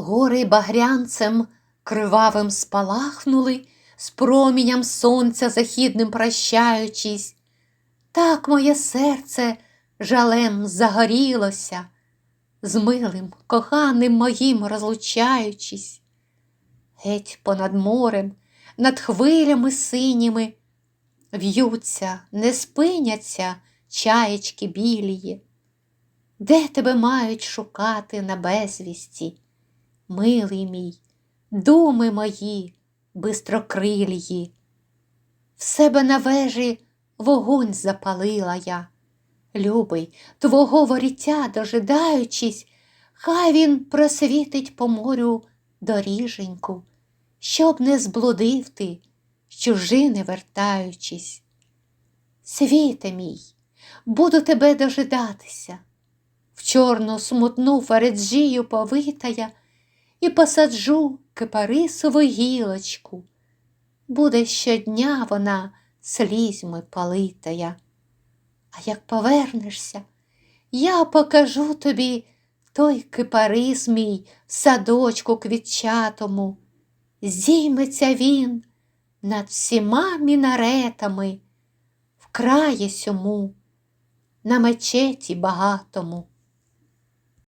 Гори багрянцем кривавим спалахнули, з проміням сонця західним прощаючись. Так моє серце жалем загорілося, з милим, коханим моїм розлучаючись. Геть понад морем, над хвилями синіми, в'ються, не спиняться чаєчки білії. Де тебе мають шукати на безвісті? Милий мій, думи мої, бистрокрилії. В себе на вежі вогонь запалила я. Любий, твого воріття дожидаючись, хай він просвітить по морю доріженьку, щоб не зблудив ти, з чужини вертаючись. Світе мій, буду тебе дожидатися, в чорну смутну фареджію повитая і посаджу кипарисову гілочку. Буде щодня вона слізьми политая. А як повернешся, я покажу тобі той кипарис мій в садочку квітчатому. Зійметься він над всіма мінаретами, в краї сьому, на мечеті багатому.